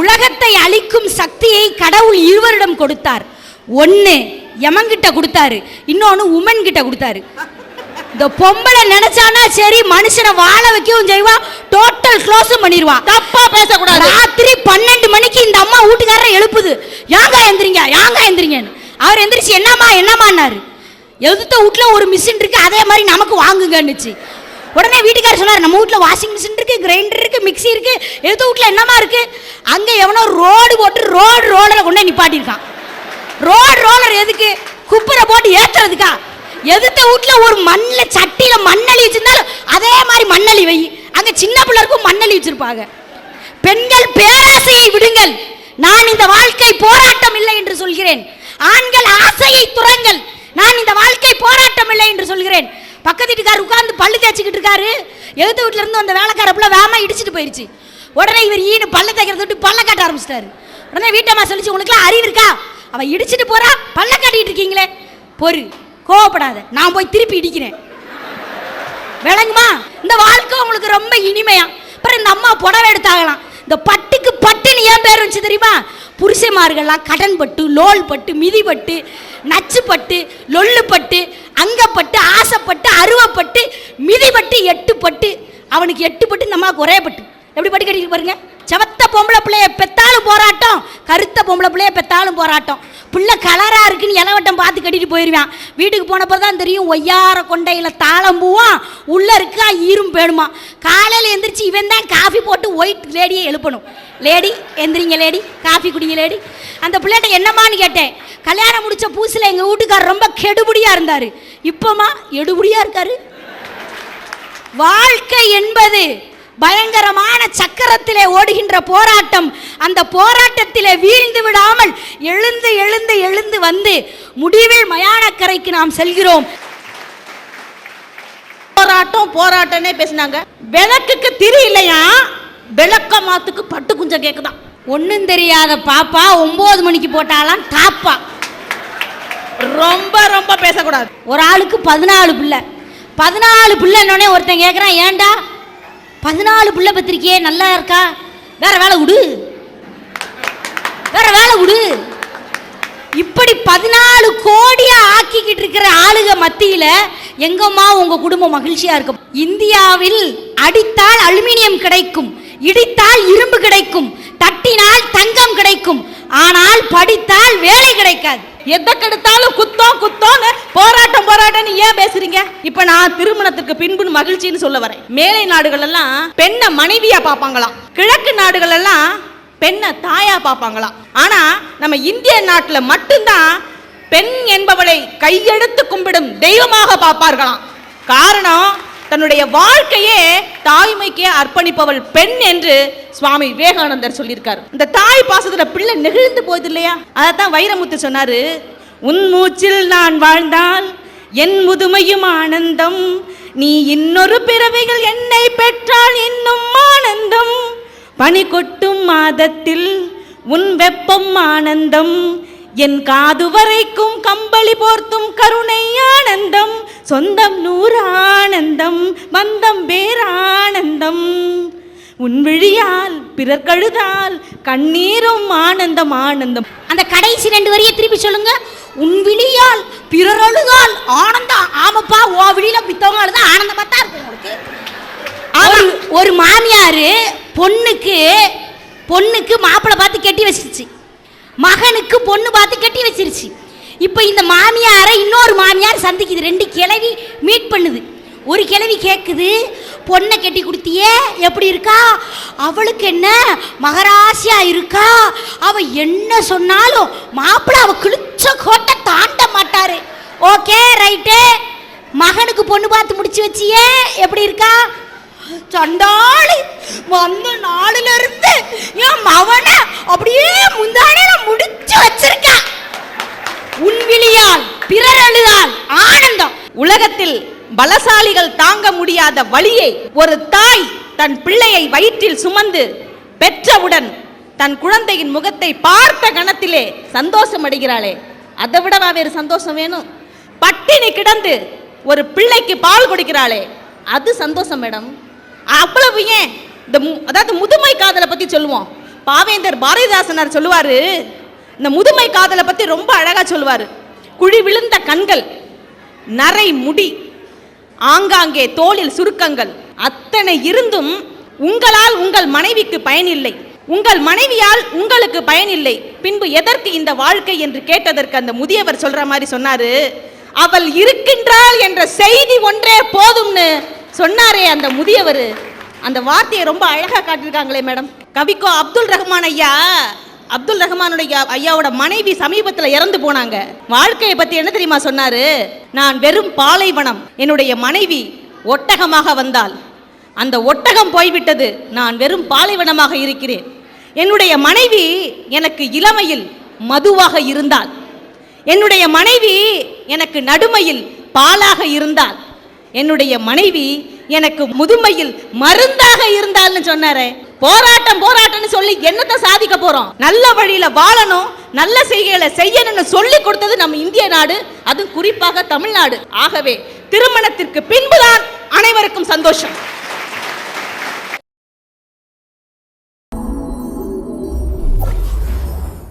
உலகத்தை அழிக்கும் சக்தியை கடவுள் இருவரிடம் கொடுத்தார். ஒன்னு யமன்கிட்ட கொடுத்தாரு இன்னொன்னு உமன் கிட்ட கொடுத்தாரு. இந்த பொம்பளை நினைச்சானா சரி மனுஷனை வாழ வைக்கவும் செய்வா டோட்டல் க்ளோஸும் பண்ணிடுவான் தப்பா பேசக்கூடாது. ராத்திரி பன்னெண்டு மணிக்கு இந்த அம்மா வீட்டுக்காரரை எழுப்புது. யாங்க எந்திரிங்க யாங்க எந்திரிங்கன்னு. அவர் எந்திரிச்சு என்னம்மா என்னம்மான்னாரு. எதிர்த்த வீட்ல ஒரு மிஷின் இருக்கு அதே மாதிரி நமக்கு வாங்குங்கன்னுச்சு. உடனே வீட்டுக்காரர் சொன்னார் நம்ம வீட்டில் வாஷிங் மிஷின் இருக்கு கிரைண்டர் இருக்கு மிக்சி இருக்கு எதிர்த்த வீட்டில் என்னமா இருக்கு? அங்கே எவனோ ரோடு போட்டு ரோடு ரோலரை கொண்டு போய் நிப்பாட்டியிருக்கான். ரோடு ரோலர் எதுக்கு? குப்பரை போட்டு ஏற்றுறதுக்கா எதிர்த்த வீட்ல ஒரு மண்ணில் சட்டியில் மண்ணளி வச்சிருந்தாலும் அதே மாதிரி மண்ணளி வை. அங்கே சின்ன பிள்ளைக்கும் மண்ணளி வச்சிருப்பாங்க. பெண்கள் பேராசையை விடுங்கள். நான் இந்த வாழ்க்கை போராட்டம் இல்லை என்று சொல்கிறேன். ஆண்கள் ஆசையை துறங்கள். நான் இந்த வாழ்க்கை போராட்டம் இல்லை என்று சொல்கிறேன். பக்கத்து வீட்டுக்கார் உட்கார்ந்து பல்லு தேய்ச்சிக்கிட்டு இருக்காரு. எழுத்து வீட்டுல இருந்து அந்த வேலைக்கார புள்ள வேமா இடிச்சிட்டு போயிருச்சு. உடனே இவர் ஈனு பல்ல தேய்க்கிறத விட்டு பல்ல காட்ட ஆரம்பிச்சிட்டாரு. உடனே வீட்டம்மா சொல்லிச்சு உங்களுக்குலாம் அறிவு இருக்கா? அவ இடிச்சிட்டு போறா பல்ல காட்டிட்டு இருக்கீங்களே. பொறு கோவப்படாத நான் போய் திருப்பி இடிக்கிறேன். விளங்குமா? இந்த வாழ்க்கை உங்களுக்கு ரொம்ப இனிமையா? அப்புறம் இந்த அம்மா புடவை எடுத்தாகலாம் இந்த பட்டுக்கு பட்டுன்னு ஏன் பேர் வந்துச்சு தெரியுமா? புருஷமார்கள்லாம் கடன் பட்டு லோல் பட்டு மிதிப்பட்டு நச்சுப்பட்டு லொல்லுப்பட்டு அங்கப்பட்டு ஆசைப்பட்டு அருவப்பட்டு மிதிப்பட்டு எட்டுப்பட்டு. அவனுக்கு எட்டு பட்டு இந்த ஒரே பட்டு. எப்படி பட்டு கட்டிட்டு பாருங்க? செவத்த பொம்பளை பிள்ளைய பெத்தாலும் போராட்டம் கருத்த பொம்பளை பிள்ளைய பெத்தாலும் போராட்டம். பிள்ளை கலராக இருக்குன்னு இலவட்டம் பார்த்து கட்டிட்டு போயிடுவான் வீட்டுக்கு போனப்போ தான் தெரியும் ஒய்யார கொண்டையில் தாளம் உள்ளே இருக்கா ஈரும் போயிடுமா காலையில் எந்திரிச்சு இவன் தான் காஃபி போட்டு ஒயிட் லேடியை எழுப்பணும். லேடி எந்திரிங்க லேடி காஃபி குடிங்க லேடி அந்த பிள்ளைகிட்ட என்னம்மான்னு கேட்டேன். கல்யாணம் முடித்த பூசில் எங்கள் வீட்டுக்கார் ரொம்ப கெடுபடியாக இருந்தார். இப்போமா எடுபடியாக இருக்காரு? வாழ்க்கை என்பது பயங்கரமான சக்கரத்திலே ஓடுகின்ற போராட்டம். அந்த போராட்டத்திலே வீழ்ந்து விடாமல் எழுந்து எழுந்து எழுந்து வந்து முடிவில் மயானக்கரைக்கு நாம் செல்கிறோம். போராட்டம் போராட்டம்னே பேசினாங்க. விளக்குக்கு திரி இல்லையா? விளக்க மாத்துக்கு பட்டு குஞ்சம் கேக்குதான். ஒன்றும் தெரியாத பாப்பா ஒம்பது மணிக்கு போட்டாலாம் டாப்பா ரொம்ப ரொம்ப பேசக்கூடாது. ஒரு ஆளுக்கு பதினாலு பிள்ளை. பதினாலு பிள்ளைன்னொடனே ஒருத்தன் கேட்குறான் ஏன்டா பதினாலு புள்ள பத்திரிக்கையே நல்லா இருக்கா? வேற வேலை விடு. வேற வேலை விடு. இப்படி பதினாலு கோடியா ஆக்கிக்கிட்டு இருக்கிற ஆளுக மத்தியில எங்கம்மா உங்க குடும்பம் மகிழ்ச்சியா இருக்கும்? இந்தியாவில் அடித்தால் அலுமினியம் கிடைக்கும் இடித்தால் இரும்பு கிடைக்கும் தட்டினால் தங்கம் கிடைக்கும் ஆனால் படித்தால் வேலை கிடைக்காது. எதை கெடுத்தாலும் குத்தம் குத்தம்னு போராட்டம் போராட்டம்னு ஏன் பேசுறீங்க? இப்ப நான் திருமணத்துக்கு பின்பு மகிழ்ச்சின்னு சொல்ல வரேன். மேலை நாடுகள் எல்லாம் பெண்ணை மனைவியா பார்ப்பாங்களாம். கிழக்கு நாடுகள் எல்லாம் பெண்ணை தாயா பார்ப்பாங்களாம். ஆனா நம்ம இந்திய நாட்டுல மட்டும்தான் பெண் என்பவளை கையெடுத்து கும்பிடும் தெய்வமாக பார்ப்பார்களாம். காரணம் தன்னுடைய வாழ்க்கையே தாய்மைக்கே அர்ப்பணிப்பவள் பெண் என்று சுவாமி விவேகானந்தர் சொல்லியிருக்கார். இந்த தாய் பாசத்துல பிள்ளை நெகிழ்ந்து போகுது இல்லையா அதைத்தான் வைரமுத்து சொன்னாரு உன் மூச்சில் நான் வாழ்ந்தால் என் முதுமையும் ஆனந்தம். நீ இன்னொரு பிறவிகள் என்னை பெற்றால் இன்னும் ஆனந்தம். பனி கொட்டும் மாதத்தில் உன் வெப்பம் ஆனந்தம். என் காது வரைக்கும் கம்பளி போர்த்தும் கருணை ஆனந்தம். சொந்தம் நூறானந்தம் பந்தம் பேரானந்தம் உன் விழியால் பிறர் கழுதால் கண்ணீரும் ஆனந்தம் ஆனந்தம். அந்த கடைசி ரெண்டு வரியை திருப்பி சொல்லுங்க. உன் விழியால் பிறர் அழுதால் ஆனந்தம் ஆமாப்பா ஓ விழியில பித்தவங்க அழுதா ஆனந்தமா தான் இருக்கும் உங்களுக்கு. ஒரு ஒரு மாமியார் பொண்ணுக்கு பொண்ணுக்கு மாப்பிள்ளை பார்த்து கட்டி வச்சிருச்சு. மகனுக்கு பொண்ணு பார்த்து கட்டி வச்சிருச்சு. இப்போ இந்த மாமியாரை இன்னொரு மாமியார் சந்திக்குது. ரெண்டு கிழவி மீட் பண்ணுது. ஒரு கிழவி கேட்குது பொண்ணை கட்டி கொடுத்தியே எப்படி இருக்கா? அவளுக்கு என்ன மகராசியா இருக்கா? அவ என்ன சொன்னாலும் மாப்பிள்ள அவ கிழிச்ச கோட்டை தாண்ட மாட்டாரு. ஓகே ரைட்டு மகனுக்கு பொண்ணு பார்த்து முடிச்சு வச்சியே எப்படி இருக்கா? சண்டாளி வந்த நாளிலிருந்து இருந்து என் மவனை அப்படியே முந்தானே முடிச்சு வச்சிருக்கா உன் விழியால் பிறர் அழுதால் ஆனந்தம் உலகத்தில் பலசாலிகள் தாங்க முடியாத வழியை ஒரு தாய் தன் பிள்ளையை வயிற்றில் சுமந்து பெற்றவுடன் தன் குழந்தையின் முகத்தை பார்த்த கணத்திலே சந்தோஷம் அடைகிறாளே அதை விடவா வேறு சந்தோஷம் வேணும்? பட்டினி கிடந்து ஒரு பிள்ளைக்கு பால் கொடுக்கிறாளே. அது சந்தோஷம் மேடம். அவ்வளவு ஏன்? இந்த மு- அதாவது முதுமை காதலை பத்தி சொல்லுவோம். பாவேந்தர் பாரதிதாசனார் சொல்லுவாரு இந்த முதுமை காதலை பத்தி ரொம்ப அழகா சொல்லுவாரு. குழி விழுந்த கண்கள் நரை முடி ஆங்காங்கே தோளில் சுருக்கங்கள். அத்தனை இருந்தும் உங்களால் உங்கள் மனைவிக்கு பயனில்லை. உங்கள் மனைவியால் உங்களுக்கு பயனில்லை. பின்பு எதற்கு இந்த வாழ்க்கை என்று கேட்டதற்கு அந்த முதியவர் சொல்ற மாதிரி சொன்னாரு. அவள் இருக்கின்றாள் என்ற செய்தி ஒன்றே போதும்னு சொன்னாரே அந்த முதியவர். அந்த வார்த்தையை ரொம்ப அழகா காட்டியிருக்காங்களே மேடம். கவிக்கோ அப்துல் ரஹ்மான் ஐயா அப்துல் ரஹ்மானுடைய ஐயாவோட மனைவி சமீபத்துல இறந்து போனாங்க. வாழ்க்கையை பத்தி என்ன தெரியுமா சொன்னாரு? நான் வெறும் பாலைவனம் என்னுடைய மனைவி ஒட்டகமாக வந்தால் அந்த ஒட்டகம் போய்விட்டது. நான் வெறும் பாலைவனமாக இருக்கிறேன். என்னுடைய மனைவி எனக்கு இளமையில் மதுவாக இருந்தால் என்னுடைய மனைவி எனக்கு நடுமையில் பாலாக இருந்தால் என்னுடைய மனைவி எனக்கு முதுமையில் மருந்தாக இருந்தாள்னு சொன்னாரே. போராட்டம் போராட்டம்னு சொல்லி என்னத்தை சாதிக்க போறோம்? நல்ல வழியில வாழணும் நல்ல செய்கைகளை செய்யணும்னு சொல்லி கொடுத்தது நம்ம இந்திய நாடு அது குறிப்பாக தமிழ்நாடு. ஆகவே திருமணத்திற்கு பின்புதான் அனைவருக்கும் சந்தோஷம்.